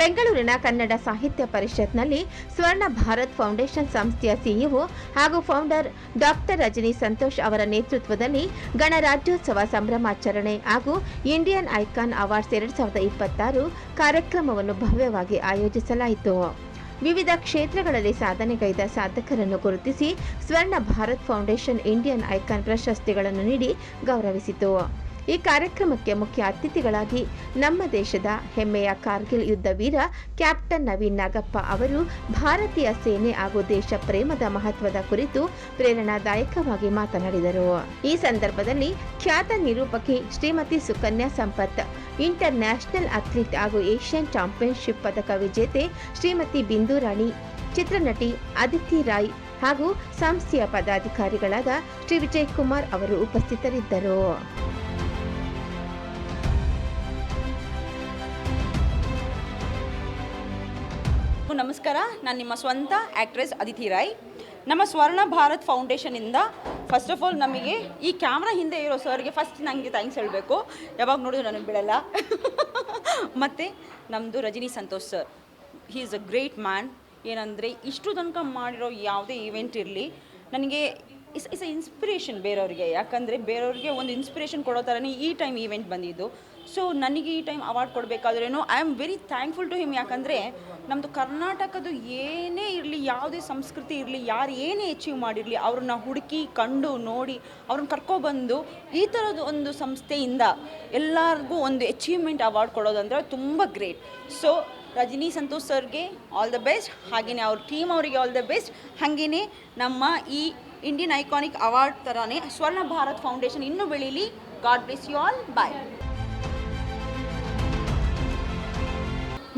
ಬೆಂಗಳೂರಿನ ಕನ್ನಡ ಸಾಹಿತ್ಯ ಪರಿಷತ್ನಲ್ಲಿ ಸ್ವರ್ಣ ಭಾರತ್ ಫೌಂಡೇಶನ್ ಸಂಸ್ಥೆಯ ಸಿಇಒ ಹಾಗೂ ಫೌಂಡರ್ ಡಾಕ್ಟರ್ ರಜನಿ ಸಂತೋಷ್ ಅವರ ನೇತೃತ್ವದಲ್ಲಿ ಗಣರಾಜ್ಯೋತ್ಸವ ಸಂಭ್ರಮಾಚರಣೆ ಹಾಗೂ ಇಂಡಿಯನ್ ಐಕಾನ್ ಅವಾರ್ಡ್ಸ್ ಎರಡ್ ಸಾವಿರದ ಇಪ್ಪತ್ತಾರು ಕಾರ್ಯಕ್ರಮವನ್ನು ಭವ್ಯವಾಗಿ ಆಯೋಜಿಸಲಾಯಿತು. ವಿವಿಧ ಕ್ಷೇತ್ರಗಳಲ್ಲಿ ಸಾಧನೆಗೈದ ಸಾಧಕರನ್ನು ಗುರುತಿಸಿ ಸ್ವರ್ಣ ಭಾರತ್ ಫೌಂಡೇಶನ್ ಇಂಡಿಯನ್ ಐಕಾನ್ ಪ್ರಶಸ್ತಿಗಳನ್ನು ನೀಡಿ ಗೌರವಿಸಿತು. ಈ ಕಾರ್ಯಕ್ರಮಕ್ಕೆ ಮುಖ್ಯ ಅತಿಥಿಗಳಾಗಿ ನಮ್ಮ ದೇಶದ ಹೆಮ್ಮೆಯ ಕಾರ್ಗಿಲ್ ಯುದ್ಧ ವೀರ ಕ್ಯಾಪ್ಟನ್ ನವೀನ್ ನಾಗಪ್ಪ ಅವರು ಭಾರತೀಯ ಸೇನೆ ಹಾಗೂ ದೇಶ ಪ್ರೇಮದ ಮಹತ್ವದ ಕುರಿತು ಪ್ರೇರಣಾದಾಯಕವಾಗಿ ಮಾತನಾಡಿದರು. ಈ ಸಂದರ್ಭದಲ್ಲಿ ಖ್ಯಾತ ನಿರೂಪಕಿ Shrimati Sukanya Sampath international athlete ಹಾಗೂ ಏಷ್ಯನ್ ಚಾಂಪಿಯನ್ಶಿಪ್ ಪದಕ ವಿಜೇತೆ ಶ್ರೀಮತಿ ಬಿಂದು ರಾಣಿ, ಚಿತ್ರನಟಿ ಅದಿತಿ ರಾಯ್ ಹಾಗೂ ಸಂಸ್ಥೆಯ ಪದಾಧಿಕಾರಿಗಳಾದ ಶ್ರೀ ವಿಜಯ್ ಕುಮಾರ್ ಅವರು ಉಪಸ್ಥಿತರಿದ್ದರು. ನಮಸ್ಕಾರ. ನಾನು ನಿಮ್ಮ ಸ್ವಂತ ಆ್ಯಕ್ಟ್ರೆಸ್ ಅದಿತಿ ರಾಯ್. ನಮ್ಮ ಸ್ವರ್ಣ ಭಾರತ್ ಫೌಂಡೇಶನಿಂದ ಫಸ್ಟ್ ಆಫ್ ಆಲ್ ನಮಗೆ ಈ ಕ್ಯಾಮ್ರಾ ಹಿಂದೆ ಇರೋ ಸರ್ಗೆ ಫಸ್ಟ್ ನನಗೆ ಥ್ಯಾಂಕ್ಸ್ ಹೇಳಬೇಕು. ಯಾವಾಗ ನೋಡಿದ್ರು ನನಗೆ ಬಿಡಲ್ಲ ಮತ್ತು ನಮ್ಮದು Rajani Santosh sir he is a great man ಏನಂದರೆ ಇಷ್ಟು ತನಕ ಮಾಡಿರೋ ಯಾವುದೇ ಈವೆಂಟ್ ಇರಲಿ, ನನಗೆ ಇಸ್ ಇಸ್ ಅ ಇನ್ಸ್ಪಿರೇಷನ್ ಬೇರೆಯವ್ರಿಗೆ. ಯಾಕಂದರೆ ಬೇರೆಯವ್ರಿಗೆ ಒಂದು ಇನ್ಸ್ಪಿರೇಷನ್ ಕೊಡೋ ಥರನೇ ಈ ಟೈಮ್ ಈವೆಂಟ್ ಬಂದಿದ್ದು. ಸೊ ನನಗೆ ಈ time award ಕೊಡಬೇಕಾದ್ರೇನು I am very thankful to him ಯಾಕಂದರೆ ನಮ್ಮದು ಕರ್ನಾಟಕದ ಏನೇ ಇರಲಿ, ಯಾವುದೇ ಸಂಸ್ಕೃತಿ ಇರಲಿ, ಯಾರು ಏನೇ ಅಚೀವ್ ಮಾಡಿರಲಿ, ಅವ್ರನ್ನ ಹುಡುಕಿ, ಕಂಡು, ನೋಡಿ, ಅವ್ರನ್ನ ಕರ್ಕೊಬಂದು ಈ ಥರದ ಒಂದು ಸಂಸ್ಥೆಯಿಂದ ಎಲ್ಲರಿಗೂ ಒಂದು ಅಚೀವ್ಮೆಂಟ್ ಅವಾರ್ಡ್ ಕೊಡೋದಂದ್ರೆ ತುಂಬ ಗ್ರೇಟ್ ಸೊ ರಜನಿ ಸಂತೋಷ್ ಸರ್ಗೆ ಆಲ್ ದ ಬೆಸ್ಟ್ ಹಾಗೆಯೇ ಅವ್ರ ಟೀಮ್ ಅವರಿಗೆ ಆಲ್ ದ ಬೆಸ್ಟ್ ಹಾಗೆಯೇ ನಮ್ಮ ಈ ಇಂಡಿಯನ್ ಐಕಾನಿಕ್ ಅವಾರ್ಡ್ ಥರನೇ ಸ್ವರ್ಣ ಭಾರತ್ ಫೌಂಡೇಶನ್ ಇನ್ನೂ ಬೆಳೀಲಿ. God bless you all bye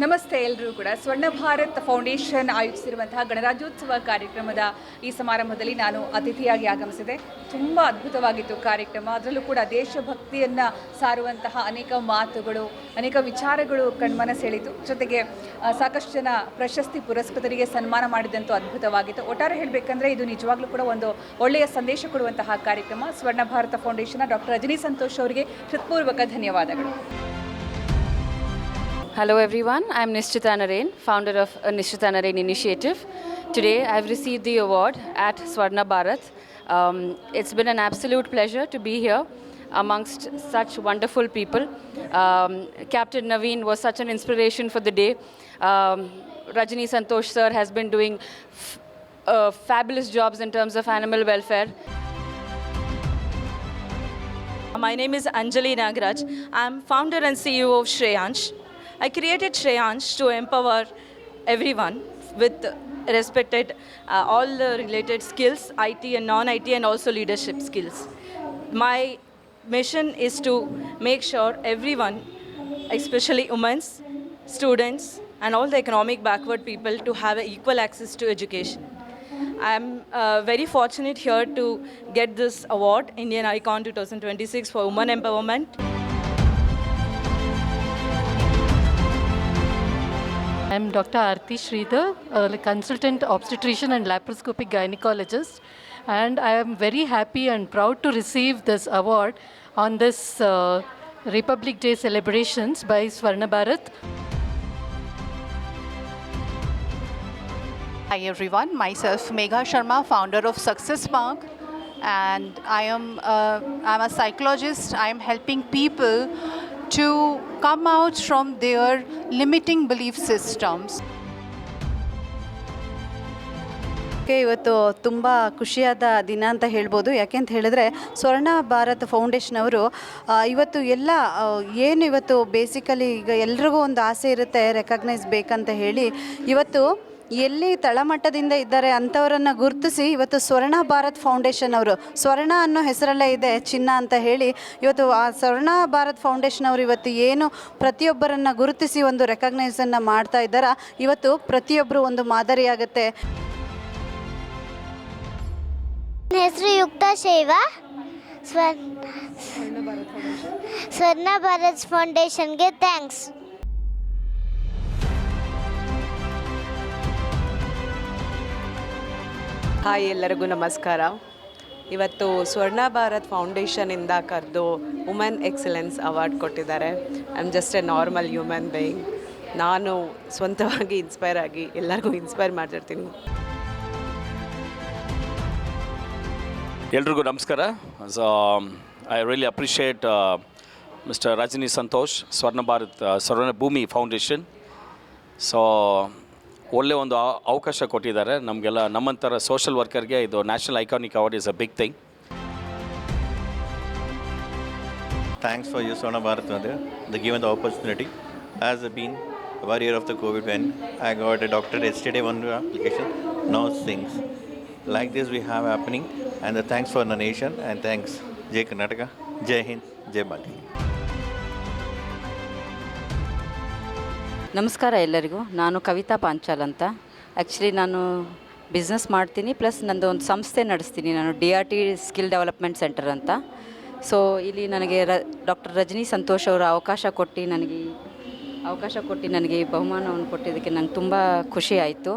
ನಮಸ್ತೆ ಎಲ್ಲರೂ ಕೂಡ. ಸ್ವರ್ಣ ಭಾರತ್ ಫೌಂಡೇಶನ್ ಆಯೋಜಿಸಿರುವಂತಹ ಗಣರಾಜ್ಯೋತ್ಸವ ಕಾರ್ಯಕ್ರಮದ ಈ ಸಮಾರಂಭದಲ್ಲಿ ನಾನು ಅತಿಥಿಯಾಗಿ ಆಗಮಿಸಿದೆ. ತುಂಬ ಅದ್ಭುತವಾಗಿತ್ತು ಕಾರ್ಯಕ್ರಮ. ಅದರಲ್ಲೂ ಕೂಡ ದೇಶಭಕ್ತಿಯನ್ನು ಸಾರುವಂತಹ ಅನೇಕ ಮಾತುಗಳು, ಅನೇಕ ವಿಚಾರಗಳು ಕಣ್ಮನ ಸೆಳೆಯಿತು ಜೊತೆಗೆ ಸಾಕಷ್ಟು ಜನ ಪ್ರಶಸ್ತಿ ಪುರಸ್ಕೃತರಿಗೆ ಸನ್ಮಾನ ಮಾಡಿದಂತೂ ಅದ್ಭುತವಾಗಿತ್ತು. ಒಟ್ಟಾರೆ ಹೇಳಬೇಕಂದ್ರೆ ಇದು ನಿಜವಾಗ್ಲೂ ಕೂಡ ಒಂದು ಒಳ್ಳೆಯ ಸಂದೇಶ ಕೊಡುವಂತಹ ಕಾರ್ಯಕ್ರಮ. ಸ್ವರ್ಣ ಭಾರತ ಫೌಂಡೇಶನ್ ಡಾಕ್ಟರ್ ರಜನಿ ಸಂತೋಷ್ ಅವರಿಗೆ ಹೃತ್ಪೂರ್ವಕ ಧನ್ಯವಾದಗಳು. Hello everyone, I'm Nishchita Narain, founder of Nishchita Narain Initiative. Today I've received the award at Swarna Bharat. Um, it's been an absolute pleasure to be here amongst such wonderful people. Um, Captain Naveen was such an inspiration for the day. Um, Rajani Santosh sir has been doing uh, fabulous jobs in terms of animal welfare. My name is Anjali Nagraj. I'm founder and CEO of Shreyansh. I created Shreyansh to empower everyone with respected uh, all the related skills, IT and non-IT and also leadership skills. My mission is to make sure everyone, especially women, students and all the economic backward people to have equal access to education. I'm uh, very fortunate here to get this award, Indian Icon 2026 for Women Empowerment. I'm Dr. Aarti Sridhar, a consultant obstetrician and laparoscopic gynecologist, and I am very happy and proud to receive this award on this uh, Republic Day celebrations by Swarna Bharat. Hi everyone, myself Megha Sharma, founder of Success Mark, and I am uh, I'm a psychologist. I am helping people to come out from their limiting belief systems. ಕ್ಕೆ ಇವತ್ತು ತುಂಬ ಖುಷಿಯಾದ ದಿನ ಅಂತ ಹೇಳ್ಬೋದು ಯಾಕೆ ಅಂತ ಹೇಳಿದ್ರೆ, ಸ್ವರ್ಣ ಭಾರತ್ ಫೌಂಡೇಶನ್ ಅವರು ಇವತ್ತು ಎಲ್ಲ ಏನು ಇವತ್ತು ಬೇಸಿಕಲಿ ಈಗ ಎಲ್ರಿಗೂ ಒಂದು ಆಸೆ ಇರುತ್ತೆ ರೆಕಗ್ನೈಸ್ ಬೇಕಂತ ಹೇಳಿ, ಇವತ್ತು ಎಲ್ಲಿ ತಳಮಟ್ಟದಿಂದ ಇದ್ದಾರೆ ಅಂಥವರನ್ನು ಗುರುತಿಸಿ ಇವತ್ತು ಸ್ವರ್ಣ ಭಾರತ್ ಫೌಂಡೇಶನ್ ಅವರು, ಸ್ವರ್ಣ ಅನ್ನೋ ಹೆಸರಲ್ಲೇ ಇದೆ ಚಿನ್ನ ಅಂತ ಹೇಳಿ, ಇವತ್ತು ಆ ಸ್ವರ್ಣ ಭಾರತ್ ಫೌಂಡೇಶನ್ ಅವರು ಇವತ್ತು ಏನು ಪ್ರತಿಯೊಬ್ಬರನ್ನು ಗುರುತಿಸಿ ಒಂದು ರೆಕಗ್ನೈಸನ್ನು ಮಾಡ್ತಾ ಇದ್ದಾರ? ಇವತ್ತು ಪ್ರತಿಯೊಬ್ಬರು ಒಂದು ಮಾದರಿಯಾಗುತ್ತೆ. ಹೆಸರು ಯುಕ್ತ ಶೈವ. ಸ್ವರ್ಣ ಭಾರತ್ ಫೌಂಡೇಶನ್ಗೆ ಥ್ಯಾಂಕ್ಸ್ ಹಾಯ್ ಎಲ್ಲರಿಗೂ ನಮಸ್ಕಾರ. ಇವತ್ತು ಸ್ವರ್ಣ ಭಾರತ್ ಫೌಂಡೇಶನಿಂದ ಕರೆದು ವುಮೆನ್ ಎಕ್ಸಲೆನ್ಸ್ ಅವಾರ್ಡ್ ಕೊಟ್ಟಿದ್ದಾರೆ. I am just a normal human being ನಾನು ಸ್ವಂತವಾಗಿ ಇನ್ಸ್ಪೈರ್ ಆಗಿ ಎಲ್ಲರಿಗೂ ಇನ್ಸ್ಪೈರ್ ಮಾಡಿರ್ತೀನಿ ಎಲ್ರಿಗೂ ನಮಸ್ಕಾರ. So I really appreciate mister Rajani Santosh Swarna Bharat Swarna ಭೂಮಿ ಫೌಂಡೇಶನ್ ಸೊ ಒಳ್ಳೆ ಒಂದು ಅವಕಾಶ ಕೊಟ್ಟಿದ್ದಾರೆ. ನಮಗೆಲ್ಲ ನಮ್ಮಂತರ ಸೋಷಿಯಲ್ ವರ್ಕರ್ಗೆ ಇದು national iconic award is a big thing thanks for you Swarna Bharat the given the opportunity as a been warrior of the Covid when I got a doctor S T day one application no things like this we have happening and the thanks for the nation and thanks ಜೈ ಕರ್ನಾಟಕ ಜೈ ಹಿಂದ್ ಜೈ ಭಾರತ ನಮಸ್ಕಾರ ಎಲ್ಲರಿಗೂ. ನಾನು ಕವಿತಾ ಪಾಂಚಾಲ್ ಅಂತ. Actually ನಾನು business ಮಾಡ್ತೀನಿ plus ನಂದು ಒಂದು ಸಂಸ್ಥೆ ನಡೆಸ್ತೀನಿ. ನಾನು D R T skill development centre ಅಂತ. ಸೊ ಇಲ್ಲಿ ನನಗೆ ರ ಡಾಕ್ಟರ್ ರಜನಿ ಸಂತೋಷ್ ಅವರು ಅವಕಾಶ ಕೊಟ್ಟು ನನಗೆ ಅವಕಾಶ ಕೊಟ್ಟು ನನಗೆ ಈ ಬಹುಮಾನವನ್ನು ಕೊಟ್ಟಿದ್ದಕ್ಕೆ ನಂಗೆ ತುಂಬ ಖುಷಿ ಆಯಿತು.